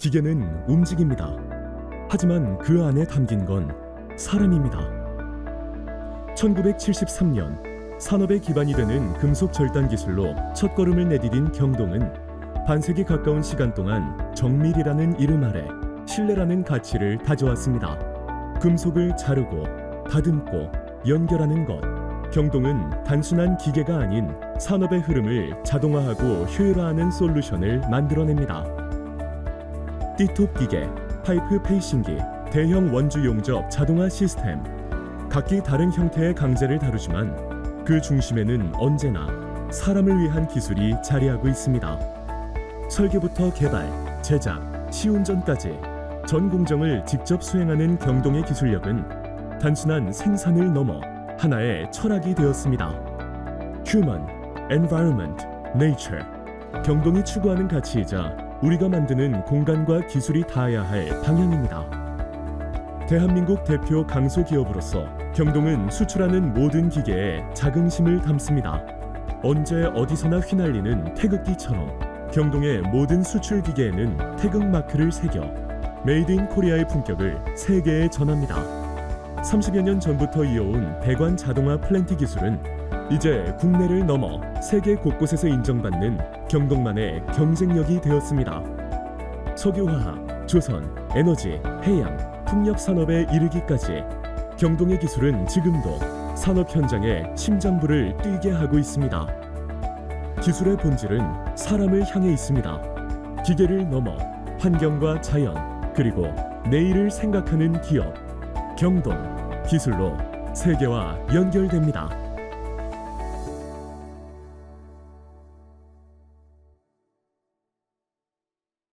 기계는 움직입니다. 하지만 그 안에 담긴 건 사람입니다. 1973년 산업의 기반이 되는 금속 절단 기술로 첫 걸음을 내디딘 경동은 반세기 가까운 시간 동안 정밀이라는 이름 아래 신뢰라는 가치를 다져왔습니다. 금속을 자르고 다듬고 연결하는 것. 경동은 단순한 기계가 아닌 산업의 흐름을 자동화하고 효율화하는 솔루션을 만들어냅니다. 띠톱 기계, 파이프 페이싱기, 대형 원주 용접 자동화 시스템. 각기 다른 형태의 강제를 다루지만 그 중심에는 언제나 사람을 위한 기술이 자리하고 있습니다. 설계부터 개발, 제작, 시운전까지 전 공정을 직접 수행하는 경동의 기술력은 단순한 생산을 넘어 하나의 철학이 되었습니다. Human, Environment, Nature. 경동이 추구하는 가치이자 우리가 만드는 공간과 기술이 닿아야 할 방향입니다. 대한민국 대표 강소 기업으로서 경동은 수출하는 모든 기계에 자긍심을 담습니다. 언제 어디서나 휘날리는 태극기처럼 경동의 모든 수출 기계에는 태극 마크를 새겨 메이드 인 코리아의 품격을 세계에 전합니다. 30여 년 전부터 이어온 배관 자동화 플랜트 기술은 이제 국내를 넘어 세계 곳곳에서 인정받는 경동만의 경쟁력이 되었습니다. 석유화학, 조선, 에너지, 해양, 풍력 산업에 이르기까지 경동의 기술은 지금도 산업 현장에 심장부를 뛰게 하고 있습니다. 기술의 본질은 사람을 향해 있습니다. 기계를 넘어 환경과 자연 그리고 내일을 생각하는 기업 경동 기술로 세계와 연결됩니다.